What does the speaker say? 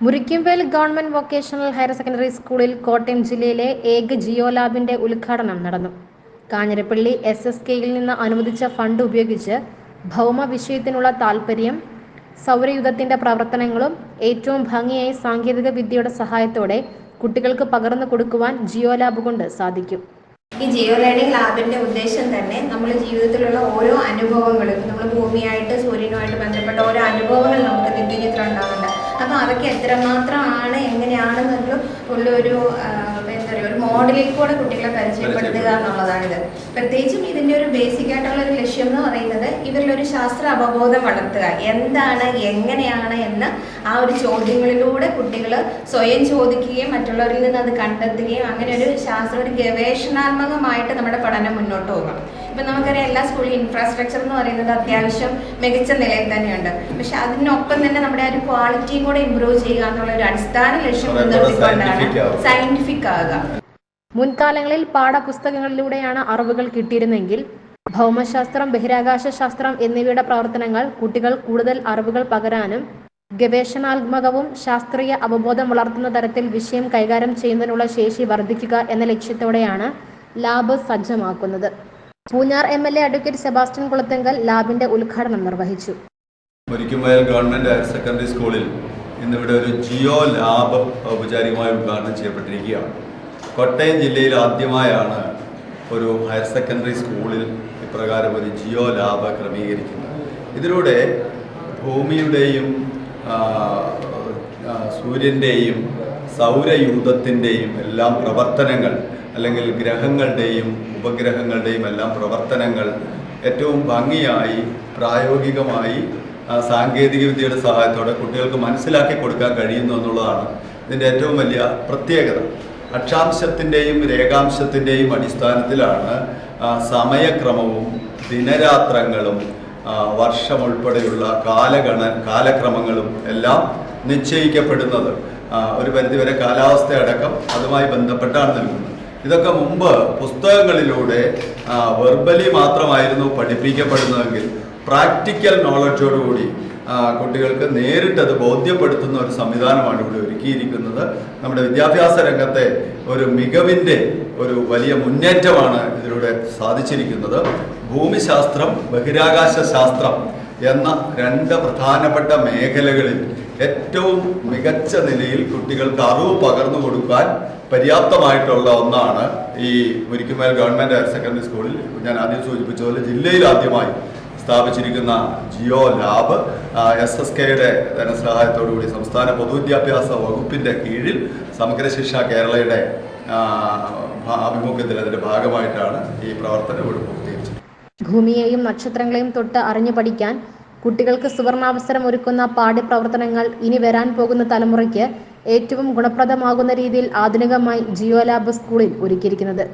Murikkumvel government vocational higher secondary സ്കൂളിൽ കോട്ടയം ജില്ലയിലെ ഏക ജിയോ ലാബിന്റെ ഉദ്ഘാടനം നടന്നു. കാഞ്ഞിരപ്പള്ളി എസ് എസ് കെയിൽ നിന്ന് അനുവദിച്ച ഫണ്ട് ഉപയോഗിച്ച് ഭൗമ വിഷയത്തിനുള്ള താൽപ്പര്യം സൗരയുധത്തിന്റെ പ്രവർത്തനങ്ങളും ഏറ്റവും ഭംഗിയായി സാങ്കേതിക വിദ്യയുടെ സഹായത്തോടെ കുട്ടികൾക്ക് പകർന്നു കൊടുക്കുവാൻ ജിയോ ലാബ് കൊണ്ട് സാധിക്കും. ഈ ജിയോ ലേണിംഗ് ലാബിന്റെ ഉദ്ദേശം തന്നെ നമ്മൾ ജീവിതത്തിലുള്ള ഓരോ അനുഭവങ്ങളും നമ്മൾ ഭൂമിയായിട്ട് സൂര്യനുമായിട്ട് ബന്ധപ്പെട്ട ഓരോ അനുഭവങ്ങൾ നമുക്ക് നിത്യചിത്രം ഉണ്ടാവുന്നുണ്ട് അപ്പോൾ അവയ്ക്ക് എത്രമാത്രമാണ് എങ്ങനെയാണെന്നുള്ള ഉള്ളൊരു എന്താ പറയുക ഒരു മോഡലിൽ കൂടെ കുട്ടികളെ പരിചയപ്പെടുത്തുക എന്നുള്ളതാണിത്. പ്രത്യേകിച്ചും ഇതിന്റെ ഒരു ബേസിക് ആയിട്ടുള്ള ഒരു ലക്ഷ്യം എന്ന് പറയുന്നത് ഇവരിലൊരു ശാസ്ത്ര അവബോധം വളർത്തുക. എന്താണ് എങ്ങനെയാണ് എന്ന് ആ ഒരു ചോദ്യങ്ങളിലൂടെ കുട്ടികൾ സ്വയം ചോദിക്കുകയും മറ്റുള്ളവരിൽ നിന്ന് അത് കണ്ടെത്തുകയും അങ്ങനെ ഒരു ശാസ്ത്ര ഒരു ഗവേഷണാത്മകമായിട്ട് നമ്മുടെ പഠനം മുന്നോട്ട് പോകാം. ഇപ്പം നമുക്കറിയാം എല്ലാ സ്കൂളിലും ഇൻഫ്രാസ്ട്രക്ചർ എന്ന് പറയുന്നത് അത്യാവശ്യം മികച്ച നിലയിൽ തന്നെയുണ്ട്. പക്ഷെ അതിനൊപ്പം തന്നെ നമ്മുടെ ആ ഒരു കൂടെ ഇമ്പ്രൂവ് ചെയ്യുക എന്നുള്ള ഒരു അടിസ്ഥാന ലക്ഷ്യം മുൻനിർത്തിക്കൊണ്ടാണ് ആവുക. സയന്റിഫിക് ആകുക മുൻകാലങ്ങളിൽ പാഠപുസ്തകങ്ങളിലൂടെയാണ് അറിവുകൾ കിട്ടിയിരുന്നെങ്കിൽ ഭൗമശാസ്ത്രം ബഹിരാകാശ ശാസ്ത്രം എന്നിവയുടെ പ്രവർത്തനങ്ങൾ കുട്ടികൾ കൂടുതൽ അറിവുകൾ പകരാനും ഗവേഷണാത്മകവും ശാസ്ത്രീയ അവബോധം വളർത്തുന്ന തരത്തിൽ വിഷയം കൈകാര്യം ചെയ്യുന്നതിനുള്ള ശേഷി വർദ്ധിക്കുക എന്ന ലക്ഷ്യത്തോടെയാണ് lab സജ്ജമാക്കുന്നത്. Poonjar M L A advocate Sebastian Kulathinkal ലാബിന്റെ ഉദ്ഘാടനം നിർവഹിച്ചു. ഗവൺമെന്റ് ഹയർ സെക്കൻഡറി സ്കൂളിൽ ഇന്നിവിടെ ഒരു ജിയോ ലാബ് ഔപചാരികമായി ഉദ്ഘാടനം ചെയ്യപ്പെട്ടിരിക്കുകയാണ്. കോട്ടയം ജില്ലയിൽ ആദ്യമായാണ് ഒരു ഹയർ സെക്കൻഡറി സ്കൂളിൽ ഇപ്രകാരം ഒരു ജിയോ ലാബ് ക്രമീകരിക്കുന്നത്. ഇതിലൂടെ ഭൂമിയുടെയും സൂര്യന്റെയും സൗരയൂഥത്തിന്റെയും എല്ലാം പ്രവർത്തനങ്ങൾ അല്ലെങ്കിൽ ഗ്രഹങ്ങളുടെയും ഉപഗ്രഹങ്ങളുടെയും എല്ലാം പ്രവർത്തനങ്ങൾ ഏറ്റവും ഭംഗിയായി പ്രായോഗികമായി ആ, സാങ്കേതികവിദ്യയുടെ സഹായത്തോടെ കുട്ടികൾക്ക് മനസ്സിലാക്കി കൊടുക്കാൻ കഴിയുന്നു എന്നുള്ളതാണ് ഇതിന്റെ ഏറ്റവും വലിയ പ്രത്യേകത. അക്ഷാംശത്തിന്റെയും രേഖാംശത്തിന്റെയും അടിസ്ഥാനത്തിലാണ് സമയക്രമവും ദിനരാത്രങ്ങളും വർഷം ഉൾപ്പെടെയുള്ള കാലഗണ കാലക്രമങ്ങളും എല്ലാം നിശ്ചയിക്കപ്പെടുന്നത്. ഒരു പരിധിവരെ കാലാവസ്ഥ അടക്കം അതുമായി ബന്ധപ്പെട്ടാണ് നൽകുന്നത് ഇതൊക്കെ മുമ്പ് പുസ്തകങ്ങളിലൂടെ വെർബലി മാത്രമായിരുന്നു പഠിപ്പിക്കപ്പെടുന്നതെങ്കിൽ പ്രാക്ടിക്കൽ നോളജോടുകൂടി കുട്ടികൾക്ക് നേരിട്ടത് ബോധ്യപ്പെടുത്തുന്ന ഒരു സംവിധാനമാണ് ഇവിടെ ഒരുക്കിയിരിക്കുന്നത്. നമ്മുടെ വിദ്യാഭ്യാസ രംഗത്തെ ഒരു മികവിന്റെ ഒരു വലിയ മുന്നേറ്റമാണ് ഇതിലൂടെ സാധിച്ചിരിക്കുന്നത്. ഭൂമിശാസ്ത്രം ബഹിരാകാശ ശാസ്ത്രം എന്ന രണ്ട് പ്രധാനപ്പെട്ട മേഖലകളിൽ ഏറ്റവും മികച്ച നിലയിൽ കുട്ടികൾക്ക് അറിവ് പകർന്നു കൊടുക്കാൻ പര്യാപ്തമായിട്ടുള്ള ഒന്നാണ് ഈ മുരിക്കുമേൽ ഗവൺമെന്റ് ഹയർ സെക്കൻഡറി സ്കൂളിൽ ഞാൻ ആദ്യം സൂചിപ്പിച്ച പോലെ ജില്ലയിൽ ആദ്യമായി സ്ഥാപിച്ചിരിക്കുന്ന ജിയോ ലാബ് എസ് എസ് കെയുടെ ധനസഹായത്തോടുകൂടി സംസ്ഥാന പൊതുവിദ്യാഭ്യാസ വകുപ്പിന്റെ കീഴിൽ സമഗ്ര ശിക്ഷ കേരളയുടെ ആഭിമുഖ്യത്തിൽ അതിന്റെ ഭാഗമായിട്ടാണ് ഈ പ്രവർത്തനം ഇവിടെ പൂർത്തീകരിച്ചത്. ഭൂമിയെയും നക്ഷത്രങ്ങളെയും തൊട്ട് അറിഞ്ഞു പഠിക്കാൻ കുട്ടികൾക്ക് സുവർണാവസരം ഒരുക്കുന്ന പാഠ്യപ്രവർത്തനങ്ങൾ ഇനി വരാൻ പോകുന്ന തലമുറയ്ക്ക് ഏറ്റവും ഗുണപ്രദമാകുന്ന രീതിയിൽ ആധുനികമായി ജിയോ ലാബ് സ്കൂളിൽ ഒരുക്കിയിരിക്കുന്നത്.